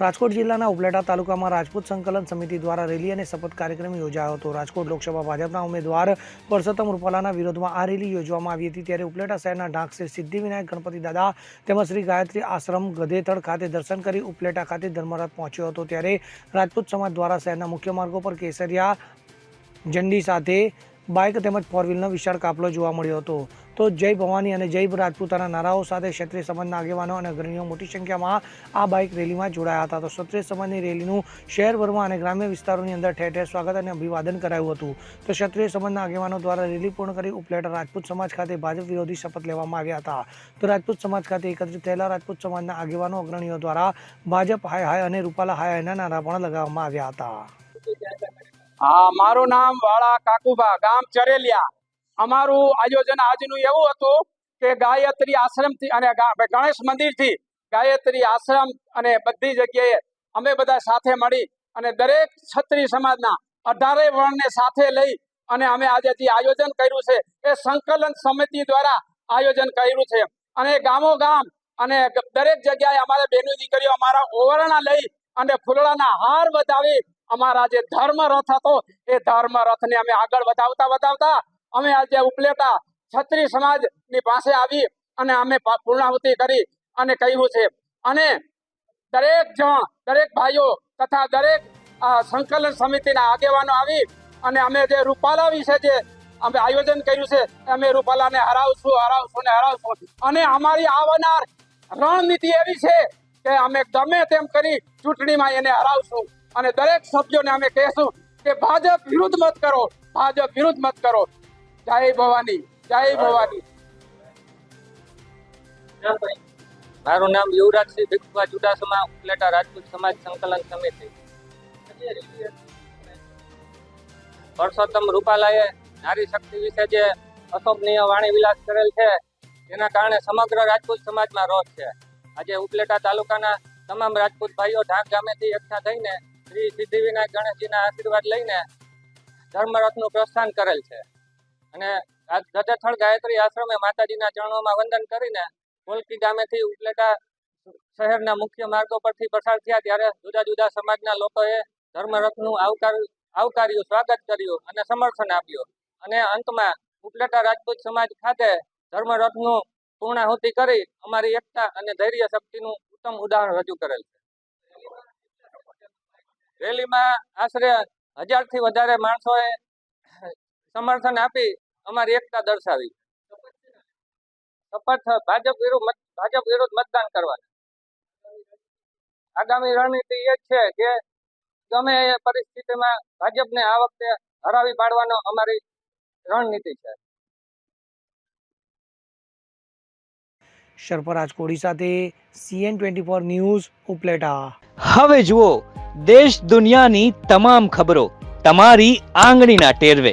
રાજકોટ જિલ્લાના ઉપલેટા તાલુકામાં રાજપૂત સંકલન સમિતિ દ્વારા રેલી અને શપથ કાર્યક્રમ યોજાયો હતો. રાજકોટ લોકસભા ભાજપના ઉમેદવાર પરસોત્તમ રૂપાલાના વિરોધમાં આ રેલી યોજવામાં આવી હતી. ત્યારે ઉપલેટા શહેરના ઢાંક શ્રી સિદ્ધિવિનાયક, ગણપતિ દાદા તેમજ શ્રી ગાયત્રી આશ્રમ ગધેથડ ખાતે દર્શન કરી ઉપલેટા ખાતે ધર્મરથ પહોંચ્યો હતો. ત્યારે રાજપૂત સમાજ દ્વારા શહેરના મુખ્ય માર્ગો પર કેસરિયા, ઝંડી સાથે બાઇક તેમજ ફોર વ્હીલનો વિશાળ કાફલો જોવા મળ્યો હતો. તો જય ભવાની અને જય રાજપૂતાના નારાઓ સાથે ક્ષત્રિય સમાજના આગેવાનો અને અગ્રણીઓ મોટી સંખ્યામાં આ બાઇક રેલીમાં જોડાયા હતા. તો ક્ષત્રિય સમાજની રેલીનું શહેરભરમાં અને ગ્રામ્ય વિસ્તારોની અંદર ઠેર ઠેર સ્વાગત અને અભિવાદન કરાયું હતું. તો ક્ષત્રિય સમાજના આગેવાનો દ્વારા રેલી પૂર્ણ કરી ઉપલેટા રાજપૂત સમાજ ખાતે ભાજપ વિરોધી શપથ લેવામાં આવ્યા હતા. તો રાજપૂત સમાજ ખાતે એકત્રિત થયેલા રાજપૂત સમાજના આગેવાનો, અગ્રણીઓ દ્વારા ભાજપ હાય હાય અને રૂપાલા હાય હાયના નારા પણ લગાવવામાં આવ્યા હતા. મારું નામ વાળા કાકુબા ગામ ચરેલિયા. અમારું આયોજન આજનું એવું હતું કે ગાયત્રી આશ્રમથી અને ગણેશ મંદિરથી ગાયત્રી આશ્રમ અને બધી જગ્યાએ અમે બધા સાથે મળી અને દરેક છત્રી સમાજના અઢારે વર્ણને સાથે લઈ અને અમે આજે જે આયોજન કર્યું છે એ સંકલન સમિતિ દ્વારા આયોજન કર્યું છે. અને ગામો ગામ અને દરેક જગ્યાએ અમારે બેનો દીકરીઓ અમારા ઓવરણા લઈ અને ફૂલડાના હાર વધાવી અમારા જે ધર્મ રથ હતો એ ધર્મ રથને અમે આગળ વધાવતા વધાવતા અમે આજે ઉપલેટા છત્રી સમાજની પાસે આવી અને અમે પૂર્ણાહુતિ કરી અને કહ્યું છે. અને દરેક જણ, દરેક ભાઈઓ તથા દરેક સંકલન સમિતિના આગેવાનો આવી અને અમે જે રૂપાલા વિશે જે અમે આયોજન કર્યું છે, અમે રૂપાલાને હરાવશું હરાવશું ને હરાવશું. અને અમારી આવનાર રણનીતિ એવી છે કે અમે ગમે તેમ કરી ચૂંટણીમાં એને હરાવશું. અને દરેક સભ્યોને અમે કહેશું કે ભાજપ વિરુદ્ધ મત કરો, ભાજપ વિરુદ્ધ મત કરો. જય ભવાની જય ભવાની. મારું નામ યુવરાજસિંહ ભીખુભા ચુડાસમા ઉપલેટા રાજપૂત સમાજ સંકલન સમિતિ. પરસોત્તમ રૂપાલાએ નારી શક્તિ વિશે જે અશોભનીય વાણી વિલાસ કરેલ છે તેના કારણે સમગ્ર રાજપૂત સમાજમાં રોષ છે. આજે ઉપલેટા તાલુકાના તમામ રાજપૂત ભાઈઓ ઢાંક ગામેથી એકઠા થઈને શ્રી સિદ્ધિવિનાયક ગણેશજીના આશીર્વાદ લઈને ધર્મરથનું પ્રસ્થાન કરેલ છે. અને આ ગજેથળ ગાયત્રી આશ્રમે માતાજીના ચરણોમાં વંદન કરીને કોલકી ગામેથી ઉપલેટા શહેરના મુખ્ય માર્ગો પરથી પસાર થયા ત્યારે જુદા જુદા સમાજના લોકોએ ધર્મરથનું આવકાર આવકાર્યું, સ્વાગત કર્યું અને સમર્થન આપ્યું. અને અંતમાં ઉપલેટા રાજપૂત સમાજ ખાતે ધર્મરથનું પૂર્ણાહુતિ કરી અમારી એકતા અને ધૈર્ય શક્તિનું ઉત્તમ ઉદાહરણ રજૂ કરેલ છે. રેલીમાં આશરે હજારથી વધારે માણસોએ સમર્થન આપી અમારી એકતા દર્શાવી. શપથ ભાજપ વિરુદ્ધ ભાજપ વિરુદ્ધ મતદાન કરવાનું. આગામી રણનીતિ એ છે કે ગમે એ પરિસ્થિતિમાં ભાજપને આ વખતે હરાવી પાડવાનો અમારી રણનીતિ છે. શર્પરાજ કોડી સાથે CN twenty four news Upleta. હવે જુઓ દેશ દુનિયાની તમામ ખબરો તમારી આંગળીના ટેરવે.